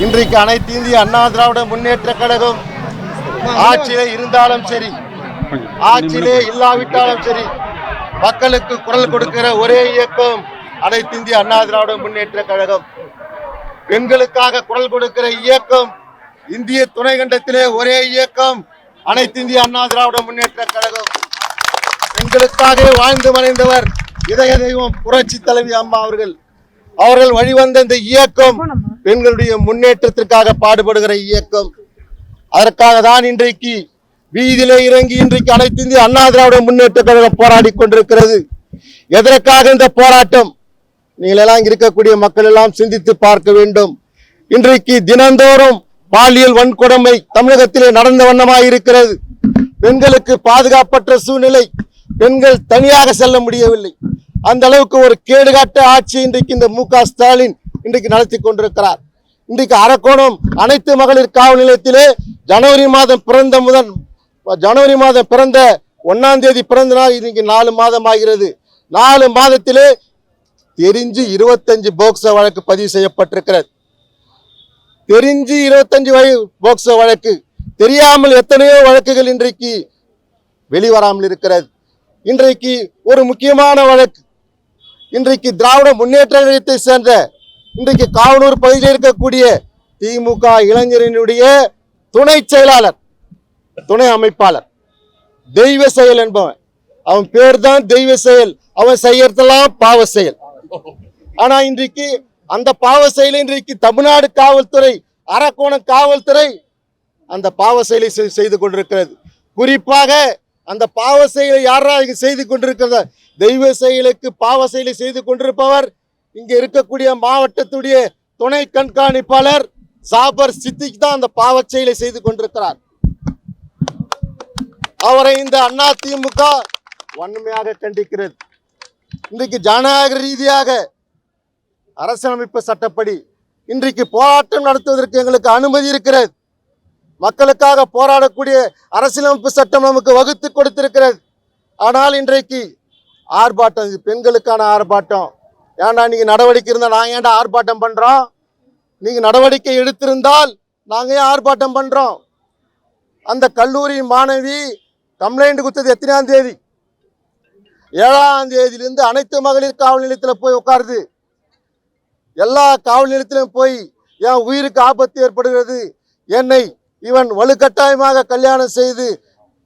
இன்றைக்கு அனைத்து இந்திய அண்ணா திராவிட முன்னேற்ற கழகம் ஆட்சியிலே இருந்தாலும் சரி ஆட்சியிலே இல்லாவிட்டாலும் சரி மக்களுக்கு குரல் கொடுக்கிற ஒரே இயக்கம் அனைத்து இந்திய அண்ணா திராவிட முன்னேற்ற கழகம். பெண்களுக்காக குரல் கொடுக்கிற இயக்கம் இந்திய துணைக்கண்டத்திலே ஒரே இயக்கம் அனைத்து இந்திய அண்ணா திராவிட முன்னேற்ற கழகம். பெண்களுக்காக வாழ்ந்து மறைந்தவர் இதய தெய்வம் புரட்சி தலைவி அம்மா அவர்கள். அவர்கள் வழிவந்த இந்த இயக்கம் பெண்களுடைய முன்னேற்றத்திற்காக பாடுபடுகிற இயக்கம். அதற்காக தான் இன்றைக்கு வீதியில இறங்கி இன்றைக்கு அனைத்து இந்திய அண்ணா திராவிட முன்னேற்ற கழகம் போராடி கொண்டிருக்கிறது. எதற்காக இந்த போராட்டம்? நீங்கள் எல்லாம் இங்க இருக்கக்கூடிய மக்கள் எல்லாம் சிந்தித்து பார்க்க வேண்டும். இன்றைக்கு தினந்தோறும் பாலியல் வன்கொடுமை தமிழகத்திலே நடந்த வண்ணமாய் இருக்கிறது. பெண்களுக்கு பாதுகாப்பற்ற சூழ்நிலை. பெண்கள் தனியாக செல்ல முடியவில்லை. அந்த அளவுக்கு ஒரு கேடுகாட்ட ஆட்சி இன்றைக்கு இந்த மு க ஸ்டாலின் இன்றைக்கு நடத்தி கொண்டிருக்கிறார். இன்றைக்கு அரக்கோணம் அனைத்து மகளிர் காவல் நிலையத்திலே ஜனவரி மாதம் பிறந்த முதல் ஜனவரி மாதம் பிறந்த ஒன்னாம் தேதி பிறந்த நாள் இன்னைக்கு நாலு மாதம் ஆகிறது. நாலு மாதத்திலே தெரிஞ்சு இருபத்தஞ்சு போக்சோ வழக்கு பதிவு செய்யப்பட்டிருக்கிறது. தெரிஞ்சு இருபத்தஞ்சு வய போக்சோ வழக்கு. தெரியாமல் எத்தனையோ வழக்குகள் இன்றைக்கு வெளிவராமல் இருக்கிறது. இன்றைக்கு ஒரு முக்கியமான வழக்கு. இன்றைக்கு திராவிட முன்னேற்ற கழகத்தை சேர்ந்த இன்றைக்கு காவனூர் பகுதியில் இருக்கக்கூடிய திமுக இளைஞரினுடைய துணை செயலாளர் துணை அமைப்பாளர் தெய்வ செயல் என்பவன். அவன் பேர் தான் தெய்வ செயல். அவன் செய்யறதெல்லாம் பாவ செயல். ஆனா இன்றைக்கு அந்த பாவ செயலை இன்றைக்கு தமிழ்நாடு காவல்துறை அரக்கோணம் காவல்துறை அந்த பாவ செயலை செய்து கொண்டிருக்கிறது. குறிப்பாக அந்த பாவ செயலை யாரா இங்கு செய்து கொண்டிருக்கிறத? தெய்வ செயலுக்கு பாவ செயலை செய்து கொண்டிருப்பவர் இங்கே இருக்கக்கூடிய மாவட்டத்துடைய துணை கண்காணிப்பாளர் சாபர் சித்திக் தான் அந்த பாவ செயலை செய்து கொண்டிருக்கிறார். அவரை இந்த அண்ணா திமுக வன்மையாக கண்டிக்கிறது. இன்றைக்கு ஜனநாயக ரீதியாக அரசியலமைப்பு சட்டப்படி இன்றைக்கு போராட்டம் நடத்துவதற்கு எங்களுக்கு அனுமதி இருக்கிறது. மக்களுக்காக போராடக்கூடிய அரசியலமைப்பு சட்டம் நமக்கு வகுத்து கொடுத்திருக்கிறது ஆனால் இன்றைக்கு ஆர்ப்பாட்டம் இது பெண்களுக்கான ஆர்ப்பாட்டம். ஏன்டா நீங்கள் நடவடிக்கை இருந்தால் நாங்கள் ஏன்டா ஆர்ப்பாட்டம் பண்ணுறோம் நீங்கள் நடவடிக்கை எடுத்திருந்தால் நாங்கள் ஏன் ஆர்ப்பாட்டம் பண்ணுறோம் அந்த கல்லூரி மாணவி கம்ப்ளைண்ட் கொடுத்தது எத்தனாம் தேதி? ஏழாம் தேதியிலிருந்து அனைத்து மகளிர் காவல் நிலையத்தில் போய் உட்காருது. எல்லா காவல் நிலையத்திலும் போய் என் உயிருக்கு ஆபத்து ஏற்படுகிறது? என்னை இவன் வலுக்கட்டாயமாக கல்யாணம் செய்து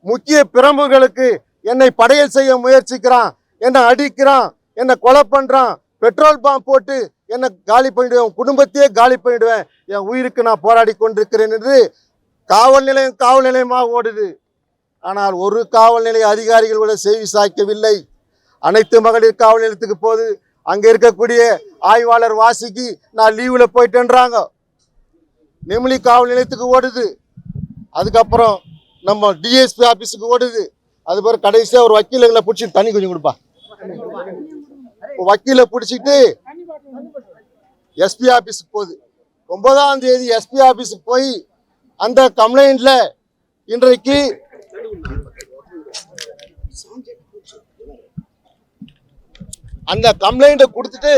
முக்கிய பிரம்புகளுக்கு என்னை படையல் செய்ய முயற்சிக்கிறான் என்னை அடிக்கிறான் என்னை கொலை பண்ணுறான் பெட்ரோல் பாம்பு போட்டு என்னை காலி பண்ணிடுவேன் குடும்பத்தையே காலி பண்ணிடுவேன் என் உயிருக்கு நான் போராடி கொண்டிருக்கிறேன் என்று காவல் நிலையம் காவல் நிலையமாக ஓடுது. ஆனால் ஒரு காவல் நிலைய அதிகாரிகள் கூட செய்தி சாய்க்கவில்லை. அனைத்து மகளிர் காவல் நிலையத்துக்கு போது அங்கே இருக்கக்கூடிய ஆய்வாளர் வாசிக்கு நான் லீவில் போயிட்டேன்றாங்க. நெமிலி காவல் நிலையத்துக்கு ஓடுது. அதுக்கப்புறம் நம்ம டிஎஸ்பி ஆபீஸுக்கு ஓடுது. அது பிறகு கடைசியா ஒரு வக்கீலுங்களை பிடிச்சி தண்ணி கொஞ்சம் கொடுப்பா. வக்கீலை பிடிச்சிட்டு எஸ்பி ஆபீஸுக்கு போகுது. ஒன்பதாம் தேதி எஸ்பி ஆபீஸுக்கு போய் அந்த கம்ப்ளைண்ட்ல இன்றைக்கு அந்த கம்ப்ளைண்ட்டை கொடுத்துட்டு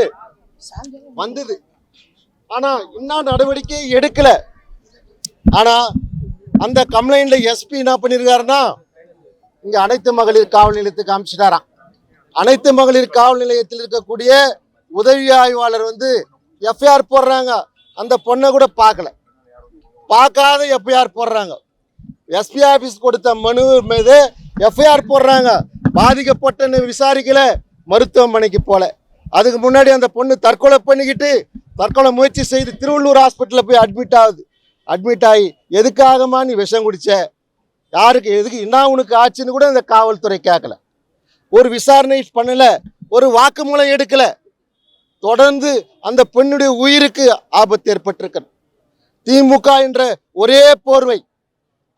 வந்தது. ஆனா இன்னும் நடவடிக்கை எடுக்கல. ஆனா அந்த கம்ப்ளைண்ட்ல எஸ்பி என்ன பண்ணிருக்காருன்னா இங்க அனைத்து மகளிர் காவல் நிலையத்துக்கு அமைச்சிட்டாராம் அனைத்து மகளிர் காவல் நிலையத்தில் இருக்கக்கூடிய உதவி ஆய்வாளர் வந்து எஃப்ஐஆர் போடுறாங்க. அந்த பொண்ணை கூட பார்க்கல. பார்க்காத எஃப்ஐஆர் போடுறாங்க. எஸ்பி ஆபீஸ் கொடுத்த மனு மீது எஃப்ஐஆர் போடுறாங்க. பாதிக்கப்பட்ட விசாரிக்கல. மருத்துவமனைக்கு போல. அதுக்கு முன்னாடி அந்த பொண்ணு தற்கொலை பண்ணிக்கிட்டு தற்கொலை முயற்சி செய்து திருவள்ளூர் ஹாஸ்பிட்டலில் போய் அட்மிட் ஆகுது. அட்மிட் ஆகி எதுக்காகமா நீ விஷம் குடிச்ச? யாருக்கு எதுக்கு என்ன உனக்கு ஆச்சுன்னு கூட இந்த காவல்துறை கேட்கல ஒரு விசாரணை பண்ணல ஒரு வாக்குமூலம் எடுக்கல. தொடர்ந்து அந்த பெண்ணுடைய உயிருக்கு ஆபத்து ஏற்பட்டிருக்கு. திமுக என்ற ஒரே போர்வை.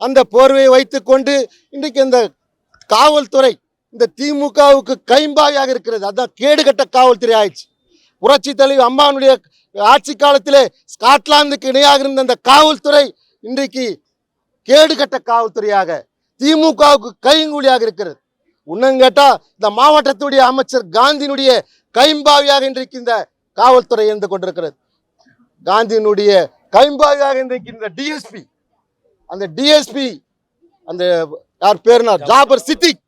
அந்த போர்வையை வைத்துக்கொண்டு இன்றைக்கு இந்த காவல்துறை இந்த திமுகவுக்கு கைம்பாயாக இருக்கிறது. அதான் கேடுகட்ட காவல்துறை ஆயிடுச்சு. புரட்சி தலைவர் அம்மானுடைய ஆட்சி காலத்திலே ஸ்காட்லாந்துக்கு இணையாக இருந்த அந்த காவல்துறை இன்றைக்கு கேடுகட்ட காவல்துறையாக திமுகவுக்கு கைங்கூலியாக இருக்கிறது. இன்னும் கேட்டால் இந்த மாவட்டத்துடைய அமைச்சர் காந்தியினுடைய கைம்பாவியாக இன்றைக்கு இந்த காவல்துறை இருந்து கொண்டிருக்கிறது. காந்தியினுடைய கைம்பாவியாக இன்றைக்கு இந்த டிஎஸ்பி அந்த டிஎஸ்பி அந்த யார் பேருனா ஜாபர் சித்திக்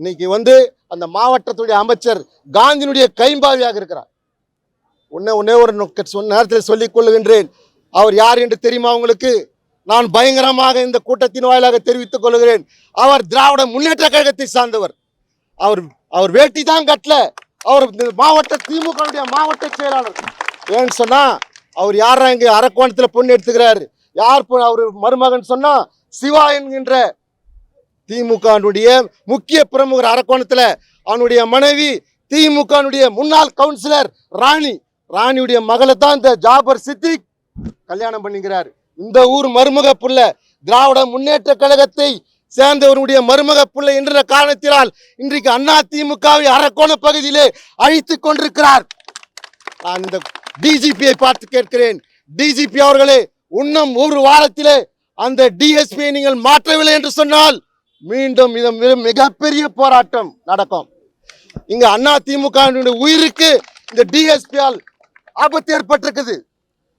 இன்னைக்கு வந்து அந்த மாவட்டத்துடைய அமைச்சர் காந்தியினுடைய கைம்பாவியாக இருக்கிறார். உன்னை ஒன்னே ஒரு நொக்க- சொன்ன நேரத்தில் சொல்லிக் கொள்ளுகின்றேன். அவர் யார் என்று தெரியுமா உங்களுக்கு? நான் பயங்கரமாக இந்த கூட்டத்தின் வாயிலாக தெரிவித்துக் கொள்கிறேன். அவர் திராவிட முன்னேற்ற கழகத்தை சார்ந்தவர். அவர் அவர் வேட்டி தான் கட்டல. அவர் இந்த மாவட்ட திமுக மாவட்ட செயலாளர். ஏன்னு சொன்னா அவர் யாரா இங்கே அரக்கோணத்தில் பொண்ணு எடுத்துக்கிறார்? யார் அவர் மருமகன் சொன்னா சிவா என்கின்ற திமுகனுடைய முக்கிய பிரமுகர் அரக்கோணத்தில் அவனுடைய மனைவி திமுகனுடைய முன்னாள் கவுன்சிலர் ராணி. ராணியுடைய மகளை தான் இந்த ஜாபர் சித்திக் கல்யாணம் பண்ணிக்கிறார். இந்த ஊர் மருமக புள்ள திராவிட முன்னேற்ற கழகத்தை சேர்ந்தவருடைய மருமக புள்ள என்ற காரணத்தினால் இன்றைக்கு அண்ணா திமுகவை அரக்கோண பகுதியிலே அழித்துக் கொண்டிருக்கிறார். நான் இந்த டிஜிபியை பார்த்து கேட்கிறேன். டிஜிபி அவர்களே இன்னும் ஒரு வாரத்திலே அந்த டிஎஸ்பியை நீங்கள் மாற்றவில்லை என்று சொன்னால் மீண்டும் இது மிகப்பெரிய போராட்டம் நடக்கும். இங்க அண்ணா திமுக உயிருக்கு இந்த டிஎஸ்பியால் ஆபத்து ஏற்பட்டிருக்குது.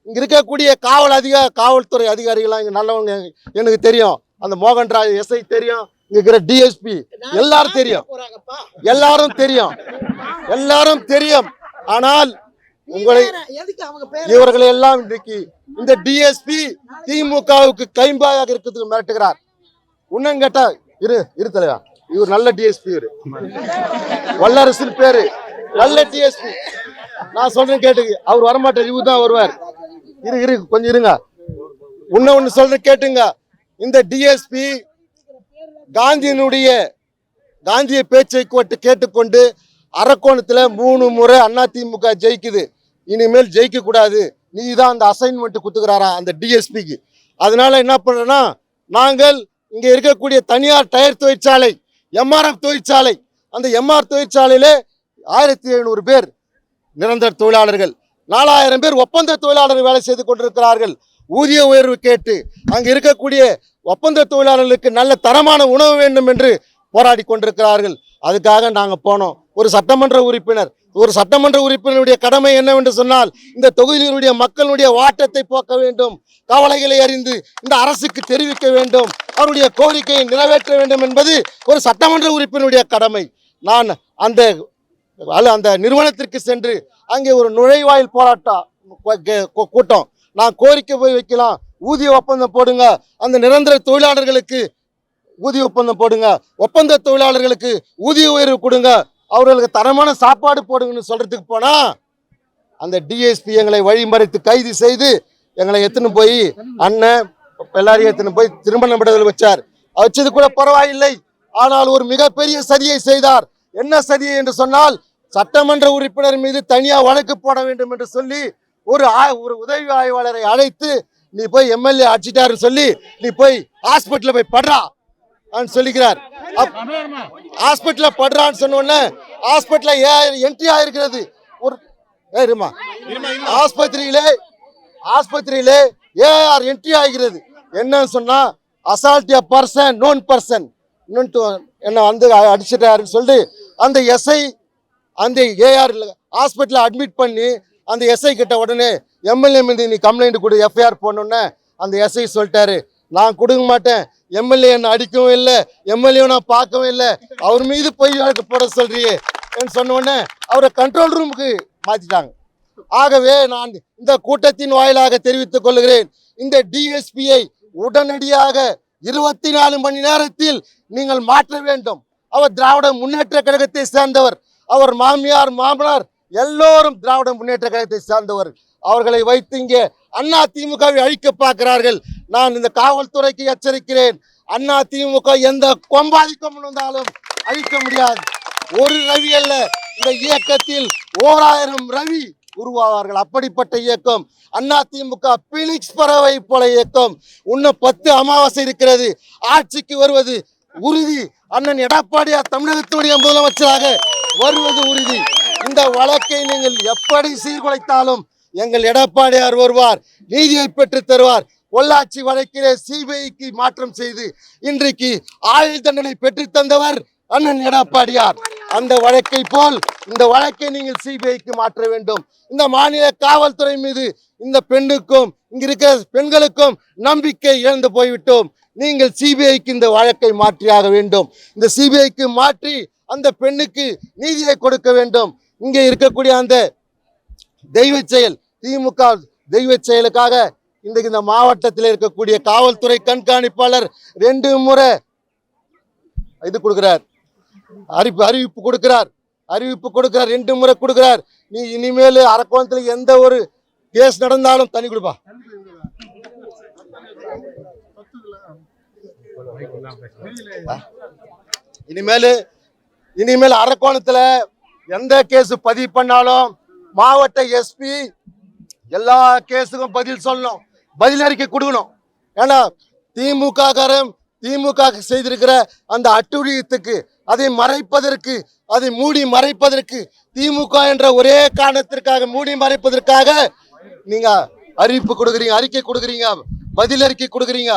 இங்க இருக்கக்கூடிய காவல் அதிக காவல்துறை அதிகாரிகள்லாம் இங்க நல்லவங்க எனக்கு தெரியும். அந்த மோகன் ராய் எஸ்ஐ தெரியும். இங்க இருக்கிற டிஎஸ்பி எல்லாரும் தெரியும். எல்லாரும் தெரியும். எல்லாரும் தெரியும். ஆனால் உங்களை இவர்களை எல்லாம் இன்றைக்கு இந்த டிஎஸ்பி திமுகவுக்கு கைம்பாயாக இருக்கிறதுக்கு மிரட்டுகிறார். உன்னும் கேட்டா இரு இரு தலைவா. இவர் நல்ல டிஎஸ்பி இவர். வல்லரசின் பேரு. நல்ல டிஎஸ்பி நான் சொல்றேன் கேட்டுக்கு. அவர் வரமாட்டார் இவர் தான் வருவார். இரு இரு கொஞ்சம் இருங்க. உன்ன ஒண்ணு சொல்றேன் கேட்டுங்க. இந்த டிஎஸ்பி காந்தியினுடைய காந்திய பேச்சை கொட்டு கேட்டுக்கொண்டு அரக்கோணத்துல மூணு முறை அதிமுக ஜெயிக்குது. இனிமேல் ஜெயிக்க கூடாது. நீ தான் அந்த அசைன்மெண்ட் கொடுத்துக்கிறாரா அந்த டிஎஸ்பிக்கு அதனால என்ன பண்றோம்னா நாங்கள் இங்க இருக்கக்கூடிய தனியார் டயர் தொழிற்சாலை எம்ஆர்எஃப் தொழிற்சாலை அந்த எம்ஆர் தொழிற்சாலையில ஆயிரத்தி எழுநூறு பேர் நிரந்தர தொழிலாளர்கள். நாலாயிரம் பேர் ஒப்பந்த தொழிலாளர்கள் வேலை செய்து கொண்டிருக்கிறார்கள். ஊதிய உயர்வு கேட்டு அங்கு இருக்கக்கூடிய ஒப்பந்த தொழிலாளர்களுக்கு நல்ல தரமான உணவு வேண்டும் என்று போராடி கொண்டிருக்கிறார்கள். அதுக்காக நாங்கள் போனோம். ஒரு சட்டமன்ற உறுப்பினர். ஒரு சட்டமன்ற உறுப்பினருடைய கடமை என்னவென்று சொன்னால் இந்த தொகுதியினுடைய மக்களுடைய வாட்டத்தை போக்க வேண்டும். கவலைகளை அறிந்து இந்த அரசுக்கு தெரிவிக்க வேண்டும். அவருடைய கோரிக்கையை நிறைவேற்ற வேண்டும் என்பது ஒரு சட்டமன்ற உறுப்பினருடைய கடமை. நான் அந்த அந்த நிறுவனத்திற்கு சென்று அங்கே ஒரு நுழைவாயில் போராட்டம் கூட்டம். நான் கோரிக்கை போய் வைக்கலாம். ஊதிய ஒப்பந்தம் போடுங்க. அந்த நிரந்தர தொழிலாளர்களுக்கு ஊதிய ஒப்பந்தம் போடுங்க. ஒப்பந்த தொழிலாளர்களுக்கு ஊதிய உயர்வு கொடுங்க. அவர்களுக்கு தரமான சாப்பாடு போடுங்கன்னு சொல்றதுக்கு போனா அந்த டிஎஸ்பி எங்களை வழிமறைத்து கைது செய்து எங்களை எத்துன்னு போய் அண்ணன் எல்லாரையும் எத்துன்னு போய் திருமண விடுதல் வச்சார். வச்சது கூட பரவாயில்லை. ஆனால் ஒரு மிகப்பெரிய சதியை செய்தார். என்ன சதி என்று சொன்னால் சட்டமன்ற உறுப்பினர் மீது தனியாக வழக்கு போட வேண்டும் என்று சொல்லி ஒரு ஆ- ஒரு உதவி ஆய்வாளரை அழைத்து நீ போய் எம்எல்ஏ அடிச்சிட்டாருன்னு சொல்லி நீ போய் ஹாஸ்பிட்டலில் போய் படுறா சொல்லிக்கிறார். ஹாஸ்பிட்டலில் படுறான்னு சொன்ன உடனே ஹாஸ்பிட்டல்ல ஏ என்ட்ரி ஆயிருக்கிறது. ஒரு ஏய், ஆஸ்பத்திரியிலே ஆஸ்பத்திரியிலே ஏஆர் என்ட்ரி ஆகிறது என்னன்னு சொன்னா அசால்ட் பர்சன் நோன் பர்சன் என்ன வந்து அடிச்சிட்டாருன்னு சொல்லிட்டு அந்த எஸ்ஐ அந்த ஏஆர் ஹாஸ்பிட்டலில் அட்மிட் பண்ணி அந்த எஸ்ஐ கிட்ட உடனே எம்எல்ஏ மீது நீ கம்ப்ளைண்ட் கொடு எஃப்ஐஆர் போடணுன்னு அந்த எஸ்ஐ சொல்லிட்டாரு. நான் கொடுக்க மாட்டேன். எம்எல்ஏ என்னை அடிக்கவும் இல்லை. எம்எல்ஏ நான் பார்க்கவும் இல்லை. அவர் மீது பொய் வழக்கு போட சொல்றியே என்று சொன்ன உடனே அவரை கண்ட்ரோல் ரூமுக்கு மாற்றிட்டாங்க ஆகவே நான் இந்த கூட்டத்தின் வாயிலாக தெரிவித்துக் கொள்கிறேன். இந்த டிஎஸ்பியை உடனடியாக இருபத்தி நாலு மணி நேரத்தில் நீங்கள் மாற்ற வேண்டும். அவர் திராவிட முன்னேற்ற கழகத்தை சேர்ந்தவர். அவர் மாமியார் மாமனார் எல்லோரும் திராவிட முன்னேற்ற கழகத்தை சேர்ந்தவர். அவர்களை வைத்து இங்கே அண்ணா திமுகவை அழிக்க பார்க்கிறார்கள். நான் இந்த காவல்துறைக்கு எச்சரிக்கிறேன். அண்ணா திமுக எந்த கொம்பாதிக்கம் வந்தாலும் அழிக்க முடியாது. ஒரு ரவி அல்ல. இந்த இயக்கத்தில் ஓராயிரம் ரவி உருவாவார்கள். அப்படிப்பட்ட இயக்கம். அண்ணா திமுக பீனிக்ஸ் பறவை போல இயக்கம். இன்னும் பத்து அமாவாசை இருக்கிறது. ஆட்சிக்கு வருவது உறுதி. அண்ணன் எடப்பாடியார் தமிழகத்துடைய முதலமைச்சராக வருவது உறுதி. இந்த வழக்கை நீங்கள் எப்படி சீர்குலைத்தாலும் எங்கள் எடப்பாடியார் வருவார் நீதியை பெற்று தருவார். பொள்ளாச்சி வழக்கிலே சிபிஐக்கு மாற்றம் செய்து இன்றைக்கு ஆயுள் தண்டனை பெற்று தந்தவர் அண்ணன் எடப்பாடியார். அந்த வழக்கை போல் இந்த வழக்கை நீங்கள் சிபிஐக்கு மாற்ற வேண்டும். இந்த மாநில காவல்துறை மீது இந்த பெண்ணுக்கும் இங்க இருக்கிற பெண்களுக்கும் நம்பிக்கை இழந்து போய்விட்டோம். நீங்கள் சிபிஐக்கு இந்த வழக்கை மாற்றியாக வேண்டும். இந்த சிபிஐக்கு மாற்றி அந்த பெண்ணுக்கு நீதியை கொடுக்க வேண்டும். இங்கே இருக்கக்கூடிய அந்த தெய்வ செயல் திமுக தெய்வ செயலுக்காக இன்றைக்கு இந்த மாவட்டத்தில் இருக்கக்கூடிய காவல்துறை கண்காணிப்பாளர் ரெண்டு முறை இது கொடுக்கிறார். அறிவிப்பு அறிவிப்பு கொடுக்கிறார். அறிவிப்பு கொடுக்கிறார். ரெண்டு முறை கொடுக்கிறார். நீ இனிமேல் அரக்கோணத்தில் எந்த ஒரு கேஸ் நடந்தாலும் தண்ணி கொடுப்பா. இனிமேல் இனிமேல் அரக்கோணத்தில் எந்த கேஸ் பதிவு பண்ணாலும் மாவட்ட எஸ்பி எல்லா கேஸுக்கும் பதில் சொல்லணும். பதில் அறிக்கை கொடுக்கணும். ஏன்னா திமுககாரன் திமுக செய்திருக்கிற அந்த அட்டுழியத்துக்கு அதை மறைப்பதற்கு அதை மூடி மறைப்பதற்கு திமுக என்ற ஒரே காரணத்திற்காக மூடி மறைப்பதற்காக நீங்க அறிவிப்பு கொடுக்குறீங்க அறிக்கை கொடுக்குறீங்க பதில் அறிக்கை கொடுக்குறீங்க.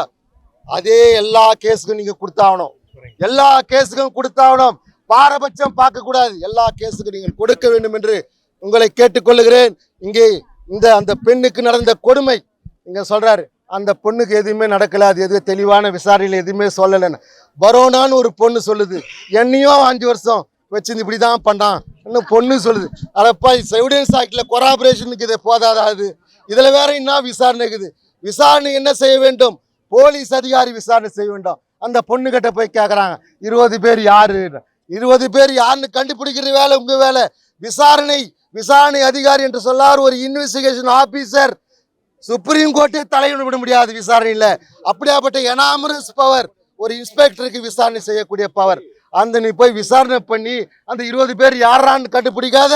அதே எல்லா கேஸுக்கும் நீங்க கொடுத்தாகணும். எல்லா கேஸுக்கும் கொடுத்தாகணும். பாரபட்சம் பார்க்க கூடாது எல்லா கேஸுக்கும் நீங்கள் கொடுக்க வேண்டும் என்று உங்களை கேட்டுக்கொள்ளுகிறேன். இங்கே இந்த அந்த பெண்ணுக்கு நடந்த கொடுமை இங்க சொல்றாரு அந்த பொண்ணுக்கு எதுவுமே நடக்கல. அது எதுவும் தெளிவான விசாரணையில் எதுவுமே சொல்லலைன்னு. பரோனான்னு ஒரு பொண்ணு சொல்லுது. என்னையும் அஞ்சு வருஷம் வச்சு இப்படி தான் பண்ணான் இன்னும் பொண்ணு சொல்லுது. அடப்பா எவிடன்ஸ் ஆக்டில் கொராபரேஷனுக்கு இது போதாதா அது? இதில் வேற என்ன விசாரணை இருக்குது? விசாரணை என்ன செய்ய வேண்டும்? போலீஸ் அதிகாரி விசாரணை செய்ய வேண்டும். அந்த பொண்ணுக்கிட்ட போய் கேட்குறாங்க இருபது பேர் யாரு? இருபது பேர் யாருன்னு கண்டுபிடிக்கிற வேலை உங்க வேலை. விசாரணை விசாரணை அதிகாரி என்று சொல்லார் ஒரு இன்வெஸ்டிகேஷன் ஆபீசர் சுப்ரீம் கோர்ட்டே தலையிட விட முடியாது விசாரணையில். அப்படியாப்பட்ட எனாமரஸ் பவர் ஒரு இன்ஸ்பெக்டருக்கு விசாரணை செய்யக்கூடிய பவர் அந்த நீ போய் விசாரணை பண்ணி அந்த இருபது பேர் யாரான்னு கண்டுபிடிக்காத.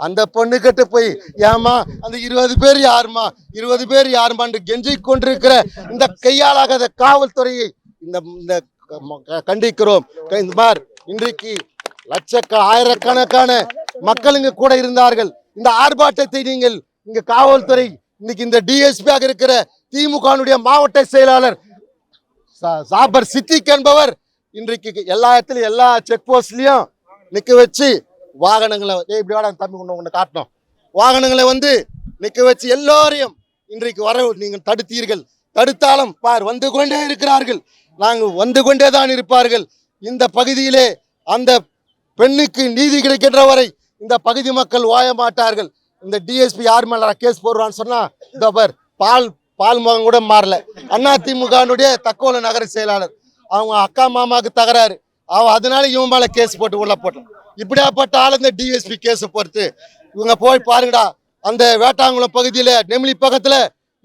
அந்த பொண்ணு கிட்ட போய் ஏமா அந்த இருபது பேர் யாருமா இருபது பேர் யாருமான்னு கெஞ்சி கொண்டிருக்கிற இந்த கையாளாகாத காவல்துறையை இந்த இந்த க- கண்டிக்கிறோம். க- இந்த மாதிரி இன்றைக்கு லட்சக்க ஆயிரக்கணக்கான மக்களுங்க கூட இருந்தார்கள். இந்த ஆர்ப்பாட்டத்தை நீங்கள் இங்க காவல்துறை இன்னைக்கு இந்த டிஎஸ்பியாக இருக்கிற திமுகனுடைய மாவட்ட செயலாளர் சா- சாபர் சித்திக் என்பவர் இன்றைக்கு எல்லா இடத்துலயும் எல்லா செக் போஸ்ட்லயும் நிக்க வச்சு வாகனங்களை ஏய் இப்படி வாடா தம்பி ஒன்று ஒன்று காட்டணும். வாகனங்களை வந்து நிற்க வச்சு எல்லோரையும் இன்றைக்கு வர நீங்கள் தடுத்தீர்கள். தடுத்தாலும் பார் வந்து கொண்டே இருக்கிறார்கள். நாங்கள் வந்து கொண்டே தான் இருப்பார்கள். இந்த பகுதியிலே அந்த பெண்ணுக்கு நீதி கிடைக்கின்ற வரை இந்த பகுதி மக்கள் ஓய மாட்டார்கள். இந்த டிஎஸ்பி யார் மேல கேஸ் போடுறான்னு சொன்னா இந்த பார் பால் பால் முகம் கூட மாறல. அண்ணா திமுகனுடைய தக்கோல நகர செயலாளர். அவங்க அக்கா மாமாவுக்கு தகராறு. அவன் அதனால இவன் மேல கேஸ் போட்டு உள்ள போட்டான். இப்படியாப்பட்ட ஆளுங்க டிஎஸ்பி கேஸை பொறுத்து. இவங்க போய் பாருங்கடா அந்த வேட்டாங்குளம் பகுதியில நெமிலி பக்கத்துல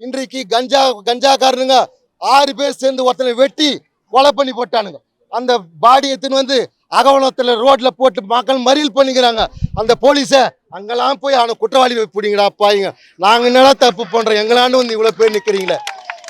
இன்றைக்கு கஞ்சா கஞ்சாக்காரனுங்க ஆறு பேர் சேர்ந்து ஒருத்தனை வெட்டி கொலை பண்ணி போட்டானுங்க. அந்த பாடி எடுத்துன்னு வந்து அகவலத்துல ரோட்ல போட்டு மக்கள் மறியல் பண்ணிக்கிறாங்க. அந்த போலீஸ அங்கெல்லாம் போய் அவனை குற்றவாளி பிடிங்கடா பாய்ங்க நாங்க என்னடா தப்பு பண்றோம்? எங்களான்னு வந்து இவ்வளவு பேர் நிக்கிறீங்களே?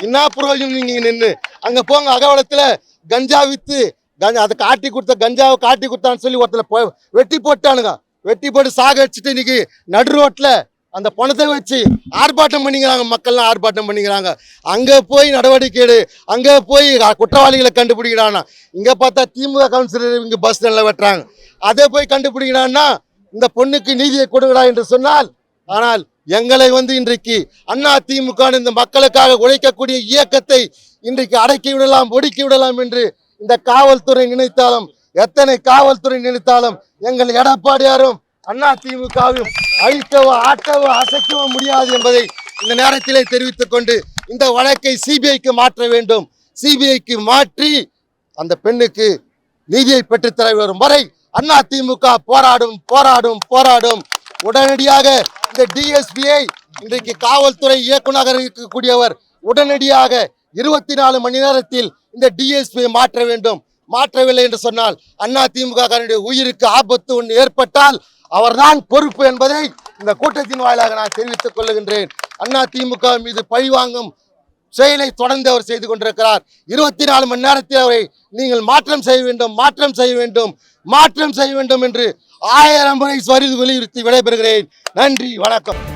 என்ன புரோஜனம் நீங்க நின்று அங்க போங்க அகவலத்துல கஞ்சா வித்து கஞ்சா அதை காட்டி கொடுத்த கஞ்சாவை காட்டி கொடுத்தான்னு சொல்லி ஒருத்தர் போ- வெட்டி போட்டானுங்க. வெட்டி போட்டு சாக வச்சுட்டு இன்னைக்கு நடு ரோட்டில் அந்த பணத்தை வச்சு ஆர்ப்பாட்டம் பண்ணிக்கிறாங்க. மக்கள்லாம் ஆர்ப்பாட்டம் பண்ணிக்கிறாங்க. அங்கே போய் நடவடிக்கை எடு. அங்கே போய் குற்றவாளிகளை கண்டுபிடிக்கிறான்னா இங்கே பார்த்தா திமுக கவுன்சிலர் இங்க பஸ் ஸ்டாண்டில் வெட்டுறாங்க. அதை போய் கண்டுபிடிக்கிறான்னா இந்த பொண்ணுக்கு நீதியை கொடுங்கடா என்று சொன்னால் ஆனால் எங்களை வந்து இன்றைக்கு அண்ணா திமுக இந்த மக்களுக்காக உழைக்கக்கூடிய இயக்கத்தை இன்றைக்கு அடக்கி விடலாம் ஒடுக்கி விடலாம் என்று இந்த காவல்துறை நினைத்தாலும் எத்தனை காவல்துறை நினைத்தாலும் எங்கள் எடப்பாடியாரும் அண்ணா திமுகவும் அழிக்கவோ ஆட்டவோ அசைக்கவோ முடியாது என்பதை இந்த நேரத்திலே தெரிவித்துக் கொண்டு இந்த வழக்கை சிபிஐக்கு மாற்ற வேண்டும். சிபிஐக்கு மாற்றி அந்த பெண்ணுக்கு நீதியை பெற்றுத்தர வரும் வரை அண்ணா திமுக போராடும் போராடும் போராடும். உடனடியாக இந்த டிஎஸ்பியை இன்றைக்கு காவல்துறை இயக்குநராக இருக்கக்கூடியவர் உடனடியாக இருபத்தி நாலு மணி நேரத்தில் இந்த டிஎஸ்பியை மாற்ற வேண்டும். மாற்றவில்லை என்று சொன்னால் அண்ணா திமுக உயிருக்கு ஆபத்து ஒன்று ஏற்பட்டால் அவர்தான் பொறுப்பு என்பதை இந்த கூட்டத்தின் வாயிலாக நான் தெரிவித்துக் கொள்ளுகின்றேன் அண்ணா திமுக மீது பழிவாங்கும் செயலை தொடர்ந்து அவர் செய்து கொண்டிருக்கிறார். இருபத்தி நாலு மணி நேரத்தில் அவரை நீங்கள் மாற்றம் செய்ய வேண்டும் மாற்றம் செய்ய வேண்டும் மாற்றம் செய்ய வேண்டும் என்று ஆயிரம் முறை வரி வலியுறுத்தி விடைபெறுகிறேன். நன்றி வணக்கம்.